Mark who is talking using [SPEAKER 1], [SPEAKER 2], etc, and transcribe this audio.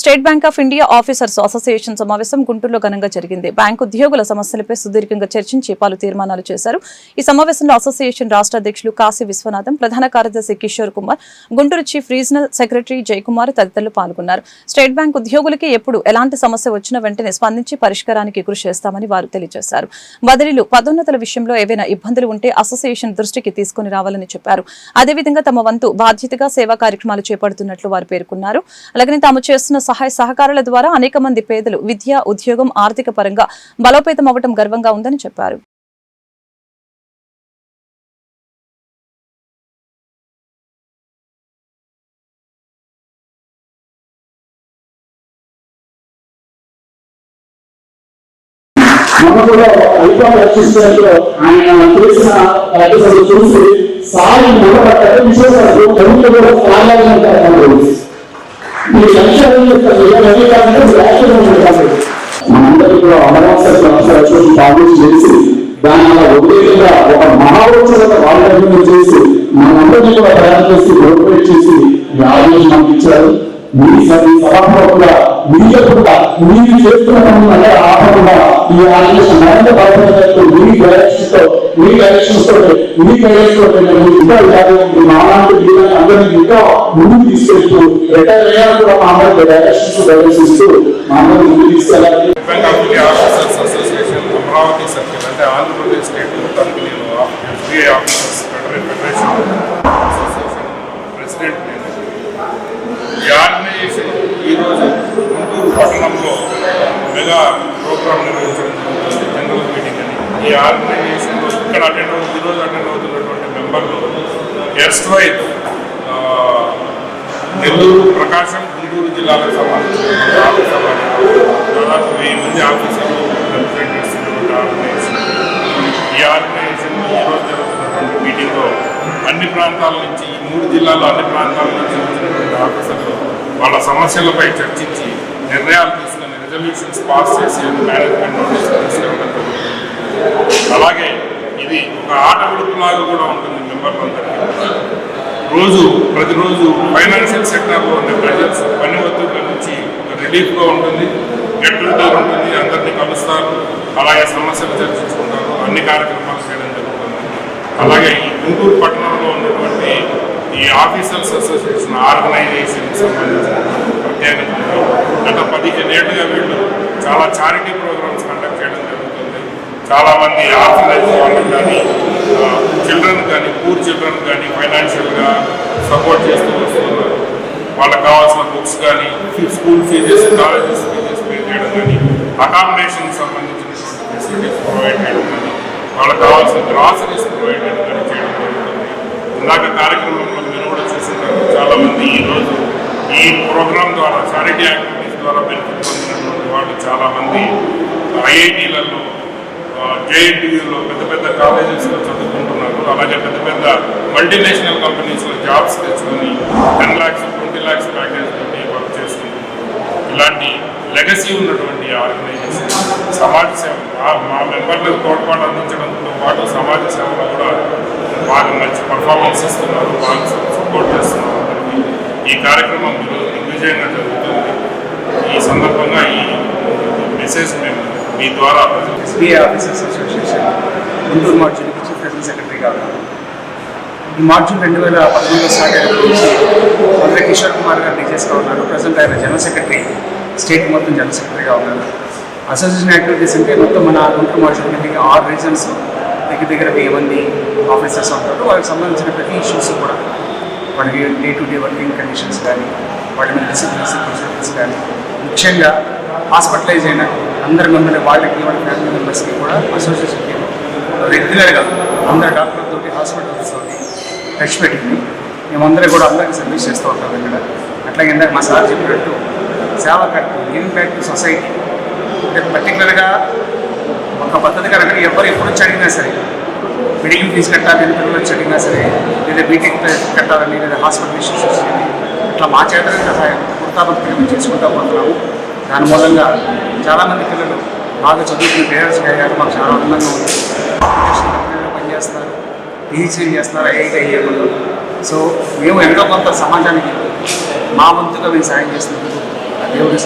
[SPEAKER 1] State Bank of India officers association సమావేశం గుంటూరులో ఘనంగా జరిగింది. బ్యాంకు ఉద్యోగుల సమస్యలపై సుదీర్ఘంగా చర్చించి పలు తీర్మానాలు చేశారు. ఈ సమావేశంలో అసోసియేషన్ రాష్ట్ర అధ్యక్షులు కాశీ విశ్వనాథం ప్రధాన కార్యదర్శి Kishore Kumar Guntur chief regional secretary Jayakumar తదితరులు పాల్గొన్నారు. స్టేట్ బ్యాంక్ ఉద్యోగులకి ఎప్పుడు ఎలాంటి సమస్య వచ్చినా వెంటనే స్పందించి పరిష్కారానికి కృషి చేస్తామని వారు తెలియజేశారు. బదిలీలు పదోన్నతుల విషయంలో ఏవైనా ఇబ్బందులు ఉంటే అసోసియేషన్ దృష్టికి తీసుకుని రావాలని చెప్పారు. అదేవిధంగా తమ వంతు బాధ్యతగా సేవా కార్యక్రమాలు చేపడుతున్నట్లు వారు పేర్కొన్నారు. అలాగే తాము చేస్తున్న సహాయ సహకారాల ద్వారా అనేక మంది పేదలు విద్య ఉద్యోగం ఆర్థిక పరంగా బలోపేతం అవ్వటం గర్వంగా ఉందని చెప్పారు.
[SPEAKER 2] రక్షిస్తున్నట్లు ఆయన చేసిన చూసి సాయి నిలబడ్డారు విశేషాలు ప్రభుత్వం కూడా ఈ లక్ష్యాలను యొక్క మనందరికీ అమరావతి పాలన చేసి దాని అలా ఉద్యోగంగా ఒక మహాోత్సవ వాళ్ళని చేసి మనందరినీ కూడా తయారు చేసి చేసి ఈ ఆదేశం మనకి ఇచ్చారు. మీ సరి కూడా మీరు చేస్తున్న పనులు ఆపకుండా ఈ ఆదేశం మరింత బలపడేటట్టు మీ డైరెక్షన్తో మీ డైరెక్షన్స్ మీ మేము ఇంకా ముందుకు తీసుకెళ్తూ రిటైర్ అయ్యాక కూడా మా అందరికి డైరెక్షన్స్ గైడెన్స్ మా అందరినీ ముందుకు తీసుకెళ్ళాలి
[SPEAKER 3] అమరావతి సర్కిల్ అంటే Andhra Pradesh state officers federal federation association president నేను ఈ ఆర్గనైజేషన్ ఈరోజు గుంటూరు పట్టణంలో మెగా ప్రోగ్రామ్ నిర్వహించడం జరుగుతుంది. జనరల్ మీటింగ్ అని. ఈ ఆర్గనైజేషన్లో ఇక్కడ అటెండ్ అవుతుంది. ఈరోజు అటెండ్ అవుతున్నటువంటి మెంబర్లు ఎస్ట్ నెల్లూరు ప్రకాశం గుంటూరు జిల్లాలకు సంబంధించిన దాదాపు వెయ్యి మంది ఆఫీసర్లు రిప్రజెంటేటివ్స్ ఆర్గనైజేషన్ ఈ ఆర్గనైజేషన్ ఈరోజు జరుగుతున్నటువంటి మీటింగ్లో అన్ని ప్రాంతాల నుంచి ఈ మూడు జిల్లాల్లో అన్ని ప్రాంతాల నుంచి వచ్చినటువంటి ఆఫీసర్లు వాళ్ళ సమస్యలపై చర్చించి నిర్ణయాలు తీసుకుని రిజల్యూషన్స్ పాస్ చేసి మేనేజ్మెంట్ నోటీస్ తీసుకెళ్ళడం అలాగే ఇది ఒక ఆట విడుపులాగా కూడా ఉంటుంది మెంబర్లందరికీ. రోజు ప్రతిరోజు ఫైనాన్షియల్ సెక్టర్లో ఉండే ప్రెజర్స్ పని ఒత్తిడి నుంచి రిలీఫ్గా ఉంటుంది గెట్ టుగెదర్ ఉంటుంది అందరినీ కలుస్తారు అలాగే సమస్యలు చర్చించుకుంటారు అన్ని కార్యక్రమాలు చేయడం జరుగుతుంది. అలాగే ఈ గుంటూరు పట్టణంలో ఉన్నటువంటి ఈ ఆఫీసర్స్ అసోసియేషన్ ఆర్గనైజేషన్ సంబంధించిన ప్రత్యేకత గత పదిహేను ఏళ్ళుగా వీళ్ళు చాలా చారిటీ ప్రోగ్రామ్స్ కండక్ట్ చేయడం జరుగుతుంది. చాలామంది ఆర్గనైజ్ వాళ్ళకి కానీ చిల్డ్రన్ కానీ పూర్ చిల్డ్రన్ కానీ ఫైనాన్షియల్గా సపోర్ట్ చేస్తూ వస్తున్నారు. వాళ్ళకి కావాల్సిన బుక్స్ కానీ school fees colleges fees pay చేయడం కానీ అకామిడేషన్ సంబంధించినటువంటి ఫెసిలిటీస్ ప్రొవైడ్ చేయడం కానీ వాళ్ళకి కావాల్సిన గ్రాసరీస్ ప్రొవైడ్ చేయడం కానీ చేయడం జరుగుతుంది. ఇందాక కార్యక్రమంలో మీరు కూడా చూసింటారు చాలామంది ఈరోజు ఈ ప్రోగ్రామ్ ద్వారా చారిటీ యాక్టివిటీస్ ద్వారా బెనిఫిట్ పొందినటువంటి వాళ్ళు చాలామంది ఐఐటీలలో జేఎన్టీయూలో పెద్ద పెద్ద కాలేజెస్లో చదువుకుంటున్నారు. అలాగే పెద్ద పెద్ద మల్టీనేషనల్ కంపెనీస్లో జాబ్స్ తెచ్చుకొని ten lakhs twenty lakhs package పెట్టి వర్క్ చేసుకుంటున్నారు ఇలాంటి లెగసీ ఉన్నటువంటి ఆర్గనైజేషన్ సమాజ సేవ మా- మెంబర్లకు తోడ్పాటు అందించడంతో పాటు సమాజ సేవలో కూడా బాగా మంచి పర్ఫార్మెన్స్ ఇస్తున్నారు బాగా సపోర్ట్ చేస్తున్నారు. అందరికీ. ఈ కార్యక్రమం ఈరోజు దిగ్విజయంగా జరుగుతుంది. ఈ సందర్భంగా ఈ మెసేజ్ మేము మీ ద్వారా
[SPEAKER 4] SBI officers association Guntur March chief federal సెక్రటరీగా ఉన్నాను. ఈ మార్చుల్ రెండు వేల పదమూడులో స్టార్ట్ అయిన నుంచి మొదట కిషోర్ కుమార్ గారు డీజెస్గా ఉన్నారు. ప్రజెంట్ ఆయన జనరల్ సెక్రటరీ స్టేట్ మొత్తం జనరల్ సెక్రటరీగా ఉన్నారు. అసోసియేషన్ యాక్టివిటీస్ అంటే మొత్తం మన గుంటూరు మార్చుల్ కిందకి ఆరు రీజన్స్ దగ్గర దగ్గర వెయ్యి మంది ఆఫీసర్స్ ఉంటారు. వాళ్ళకి సంబంధించిన ప్రతి ఇష్యూస్ కూడా వాళ్ళకి day to day working conditions కానీ వాళ్ళ మీద డిసిప్లిన్స్ ప్రొసీజర్స్ కానీ ముఖ్యంగా హాస్పిటలైజ్ అయిన అందరి మెంబర్ వాళ్ళకి వాళ్ళ ఫ్యామిలీ మెంబర్స్కి కూడా అసోసియేషన్కి రెగ్యులర్గా? అందరు హాస్పిటల్స్ తోటి టచ్ పెట్టుకుని మేమందరం కూడా అందరికీ సర్వీస్ చేస్తూ ఉంటాం ఇక్కడ. అట్లాగే ఇందాక మా సార్ చెప్పినట్టు సేవా కార్యక్రమం గివింగ్ బ్యాక్ టు సొసైటీ. అంటే పర్టికులర్గా ఒక పద్ధతి కనుక ఎవరు ఎప్పుడు వచ్చి అడిగినా సరే మెడికల్ ఫీజు కట్టాలని పిల్లలు వచ్చి అడిగినా సరే లేదా బీటెక్ కట్టాలని లేదా హాస్పిటల్ ఇష్యూస్ ఇట్లా మా చేతనే సహాయం వృత్తాపత్రిక మేము చేసుకుంటా పోతున్నాము. దాని మూలంగా చాలామంది పిల్లలు బాగా చదువుకుని పేరెంట్స్ అయ్యారు. మాకు చాలా ఆనందంగా ఉంది. పనిచేస్తున్నారు. పిహెచ్డీ చేస్తున్నారు? ఐఐటి అయ్యేవాళ్ళు. సో మేము ఎంతో కొంత సమాజానికి మా వంతుగా మేము సాయం చేస్తున్నాము. దేవుడి